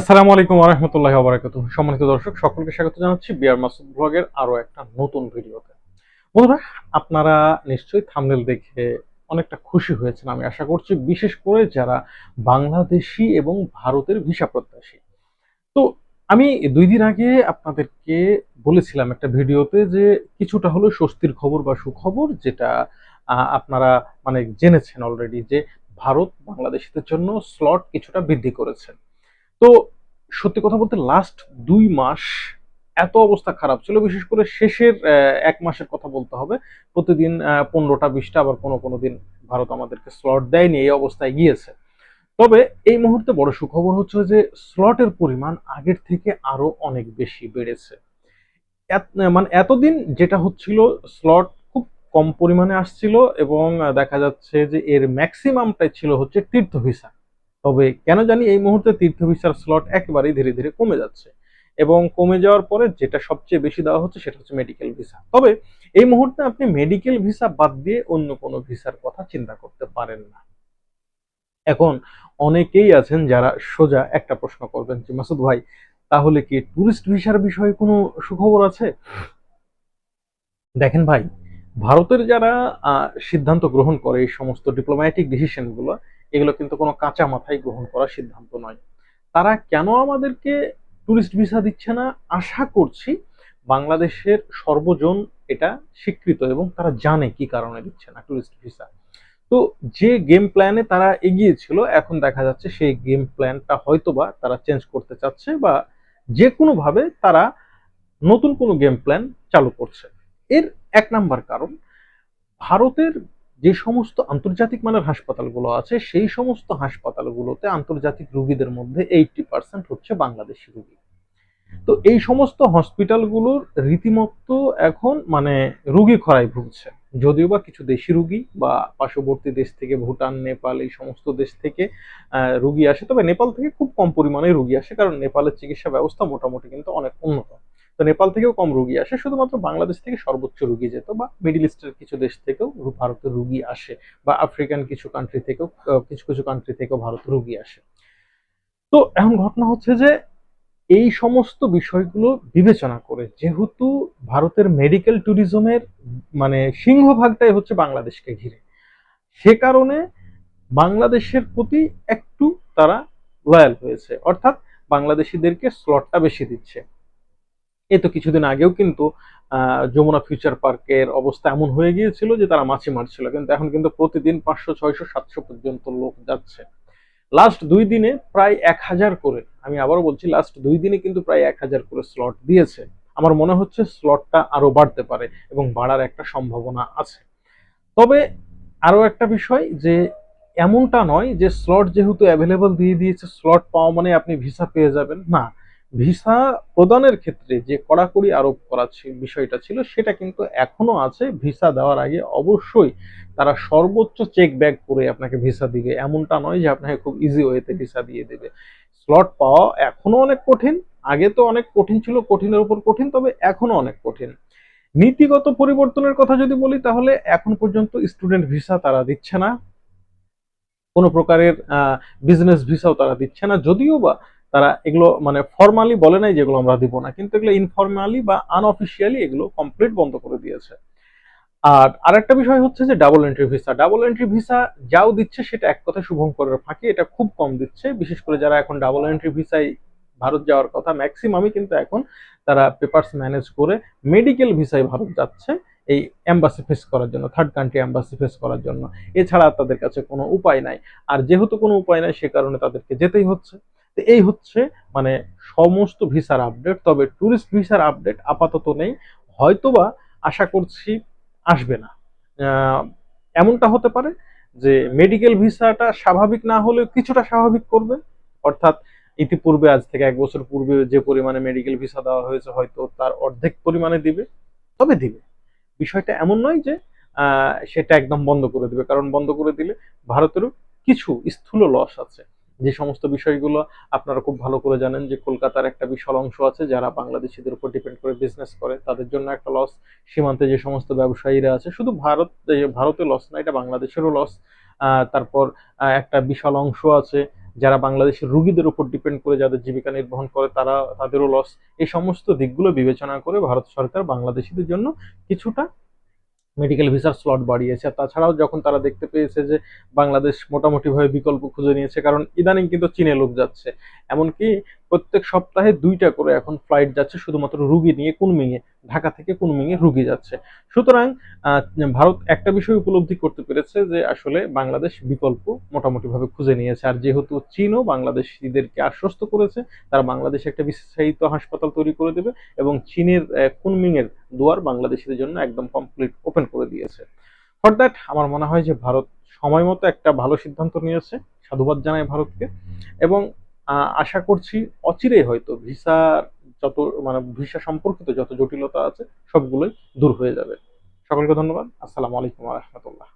আসসালামু আলাইকুম রহমতুল্লাহ বারাকাতু সম্মানিত দর্শক, সকলকে স্বাগত জানাচ্ছি বিআর মাসুদ ব্লগের আরও একটা নতুন ভিডিওতে। বন্ধুরা, আপনারা নিশ্চয়ই থামনেল দেখে অনেকটা খুশি হয়েছেন, আমি আশা করছি, বিশেষ করে যারা বাংলাদেশি এবং ভারতের ভিসা প্রত্যাশী। তো আমি দুই দিন আগে আপনাদেরকে বলেছিলাম একটা ভিডিওতে যে কিছুটা হলো স্বস্তির খবর বা সুখবর যেটা আপনারা মানে জেনেছেন অলরেডি যে ভারত বাংলাদেশিদের জন্য স্লট কিছুটা বৃদ্ধি করেছে। তো সত্যি কথা বলতে লাস্ট দুই মাস এত অবস্থা খারাপ ছিল, বিশেষ করে শেষের এক মাসের কথা বলতে হবে। প্রতিদিন পনেরোটা, বিশটা আবার কোনো কোনো দিন ভারত আমাদেরকে স্লট দেয়নি, এই অবস্থায় গিয়েছে। তবে এই মুহূর্তে বড় সুখবর হচ্ছে যে স্লটের পরিমাণ আগের থেকে আরও অনেক বেশি বেড়েছে। মানে এতদিন যেটা হচ্ছিল স্লট খুব কম পরিমাণে আসছিল এবং দেখা যাচ্ছে যে এর ম্যাক্সিমামটাই ছিল হচ্ছে তীর্থ ভিসা তবে কেন জানি এই মুহূর্তে তীর্থ ভিসার স্লট একেবারেই ধীরে ধীরে কমে যাচ্ছে এবং কমে যাওয়ার পরে যেটা সবচেয়ে বেশি দেওয়া হচ্ছে সেটা হচ্ছে মেডিকেল ভিসা তবে এই মুহূর্তে আপনি মেডিকেল ভিসা বাদ দিয়ে অন্য কোনো ভিসার কথা চিন্তা করতে পারেন না। এখন অনেকেই আছেন যারা সোজা একটা প্রশ্ন করবেন যে, মাসুদ ভাই, তাহলে কি টুরিস্ট ভিসার বিষয়ে কোনো সুখবর আছে? দেখেন ভাই, ভারতের যারা সিদ্ধান্ত গ্রহণ করে এই সমস্ত ডিপ্লোম্যাটিক ডিসিশনগুলো এগুলো কিন্তু কোনো কাঁচা মাথায় গ্রহণ করার সিদ্ধান্ত নয়। তারা কেন আমাদেরকে টুরিস্ট ভিসা দিচ্ছে না? আশা করছি বাংলাদেশের সর্বজন এটা স্বীকৃত এবং তারা জানে কি কারণে দিচ্ছে না টুরিস্ট ভিসা। তো যে গেম প্ল্যানে তারা এগিয়েছিল, এখন দেখা যাচ্ছে সেই গেম প্ল্যানটা হয়তোবা তারা চেঞ্জ করতে চাচ্ছে বা যে কোনোভাবে তারা নতুন কোনো গেম প্ল্যান চালু করছে। এর এক নাম্বার কারণ, ভারতের যে সমস্ত আন্তর্জাতিক মানের হাসপাতালগুলো আছে, সেই সমস্ত হাসপাতালগুলোতে আন্তর্জাতিক রুগীদের মধ্যে এইটটি পার্সেন্ট হচ্ছে বাংলাদেশি রুগী। তো এই সমস্ত হসপিটালগুলোর রীতিমতো এখন মানে রুগী খরায় ভুগছে। যদিও বা কিছু দেশি রুগী বা পার্শ্ববর্তী দেশ থেকে, ভুটান, নেপাল এই সমস্ত দেশ থেকে রুগী আসে। তবে নেপাল থেকে খুব কম পরিমাণে রুগী আসে, কারণ নেপালের চিকিৎসা ব্যবস্থা মোটামুটি কিন্তু অনেক উন্নত। তো নেপাল থেকেও কম রুগী আসে, শুধুমাত্র বাংলাদেশ থেকে সর্বোচ্চ রুগী যেত বা মিডিল ইস্টের কিছু দেশ থেকেও রু- ভারতে রুগী আসে বা আফ্রিকান কিছু কান্ট্রি থেকেও কিছু কিছু কান্ট্রি থেকেও ভারত রুগী আসে। তো এখন ঘটনা হচ্ছে যে এই সমস্ত বিষয়গুলো বিবেচনা করে যেহেতু ভারতের মেডিকেল ট্যুরিজমের মানে সিংহভাগটাই হচ্ছে বাংলাদেশকে ঘিরে, সে কারণে বাংলাদেশের প্রতি একটু তারা লয়াল হয়েছে। অর্থাৎ বাংলাদেশিদেরকে স্লটটা বেশি দিচ্ছে। এই তো কিছুদিন আগেও কিন্তু যমুনা ফিউচার পার্কের অবস্থা এমন হয়ে গিয়েছিল যে তারা মাছি মারছিল। কিন্তু এখন কিন্তু প্রতিদিন পাঁচশো, ছয়শো, সাতশো পর্যন্ত লোক যাচ্ছে। লাস্ট দুই দিনে প্রায় এক হাজার করে, আমি আবারও বলছি লাস্ট দুই দিনে কিন্তু প্রায় এক হাজার করে স্লট দিয়েছে। আমার মনে হচ্ছে স্লটটা আরও বাড়তে পারে এবং বাড়ার একটা সম্ভাবনা আছে। তবে আরও একটা বিষয় যে, এমনটা নয় যে স্লট যেহেতু অ্যাভেলেবল দিয়ে দিয়েছে স্লট পাওয়া মানে আপনি ভিসা পেয়ে যাবেন। না ভিসা প্রদানের ক্ষেত্রে যে কড়াকড়ি আরোপ করা বিষয়টা ছিল, সেটা কিন্তু এখনও আছে। ভিসা দেওয়ার আগে অবশ্যই তারা সর্বোচ্চ চেক ব্যাক করে আপনাকে ভিসা দিবে। এমনটা নয় যে আপনাকে খুব ইজি ওয়েতে ভিসা দিয়ে দেবে। স্লট পাওয়া এখনও অনেক কঠিন। আগে তো অনেক কঠিন ছিল, কঠিনের উপর কঠিন, তবে এখনও অনেক কঠিন। নীতিগত পরিবর্তনের কথা যদি বলি, তাহলে এখন পর্যন্ত স্টুডেন্ট ভিসা তারা দিচ্ছে না। কোনো প্রকারের বিজনেস ভিসাও তারা দিচ্ছে না। যদিও বা তারা এগুলো মানে ফর্মালি বলে নাই যেগুলো আমরা দিব না, কিন্তু এগুলো ইনফর্মালি বা আনঅফিসিয়ালি এগুলো কমপ্লিট বন্ধ করে দিয়েছে। আর আরেকটা বিষয় হচ্ছে যে double entry visa double entry visa যাও দিচ্ছে সেটা এক কথা শুভঙ্করের ফাঁকি, এটা খুব কম দিচ্ছে। বিশেষ করে যারা এখন ডাবল এন্ট্রি ভিসায় ভারত যাওয়ার কথা ম্যাক্সিমামই কিন্তু এখন তারা পেপারস ম্যানেজ করে মেডিকেল ভিসায় ভারত যাচ্ছে এই এম্বাসি ফেস করার জন্য থার্ড কান্ট্রি এম্বাসি ফেস করার জন্য। এছাড়া তাদের কাছে কোনো উপায় নাই। আর যেহেতু কোনো উপায় নাই, সে কারণে তাদেরকে যেতেই হচ্ছে। তো এই হচ্ছে মানে সমস্ত ভিসার আপডেট তবে ট্যুরিস্ট ভিসার আপডেট আপাতত নেই। হয়তোবা আশা করছি আসবে না। এমনটা হতে পারে যে মেডিকেল ভিসাটা স্বাভাবিক না হলেও কিছুটা স্বাভাবিক করবে। অর্থাৎ ইতিপূর্বে, আজ থেকে এক বছর পূর্বে যে পরিমাণে মেডিকেল ভিসা দেওয়া হয়েছে, হয়তো তার অর্ধেক পরিমাণে দিবে। তবে দিবে। বিষয়টা এমন নয় যে সেটা একদম বন্ধ করে দিবে। কারণ বন্ধ করে দিলে ভারতেরও কিছু স্থূল লস আছে। যে সমস্ত বিষয়গুলো আপনারা খুব ভালো করে জানেন যে কলকাতার একটা বিশাল অংশ আছে যারা বাংলাদেশিদের উপর ডিপেন্ড করে বিজনেস করে, তাদের জন্য একটা লস সীমান্তে যে সমস্ত ব্যবসায়ীরা আছে, শুধু ভারত ভারতে লস না, এটা বাংলাদেশেরও লস তারপর একটা বিশাল অংশ আছে যারা বাংলাদেশের রুগীদের উপর ডিপেন্ড করে যাদের জীবিকা নির্বাহন করে, তারা, তাদেরও লস এই সমস্ত দিকগুলো বিবেচনা করে ভারত সরকার বাংলাদেশিদের জন্য কিছুটা মেডিকেল ভিসার স্লট বাড়িয়েছে। তাছাড়াও যখন তারা দেখতে পেয়েছে যে বাংলাদেশ মোটামুটিভাবে বিকল্প খুঁজে নিয়েছে, কারণ ইদানিং কিন্তু চীনে লোক যাচ্ছে। এমনকি প্রত্যেক সপ্তাহে দুইটা করে এখন ফ্লাইট যাচ্ছে, শুধুমাত্র রুগী নিয়ে কুনমিংয়ে, ঢাকা থেকে কোন কুনমিংয়ে রুগী যাচ্ছে। সুতরাং ভারত একটা বিষয় উপলব্ধি করতে পেরেছে যে আসলে বাংলাদেশ বিকল্প মোটামুটিভাবে খুঁজে নিয়েছে। আর যেহেতু চীনও বাংলাদেশিদেরকে আশ্বস্ত করেছে, তারা বাংলাদেশে একটা বিশেষায়িত হাসপাতাল তৈরি করে দেবে এবং চীনের কুনমিংয়ের দুয়ার বাংলাদেশিদের জন্য একদম কমপ্লিট ওপেন করে দিয়েছে। ফর দ্যাট আমার মনে হয় যে ভারত সময় মতো একটা ভালো সিদ্ধান্ত নিয়েছে। সাধুবাদ জানায় ভারতকে। এবং আশা করছি অচিরে হয়তো ভিসা যত মানে ভিসা সম্পর্কিত যত জটিলতা আছে সবগুলোই দূর হয়ে যাবে। সকলকে ধন্যবাদ। আসসালামু আলাইকুম রহমতুল্লাহ।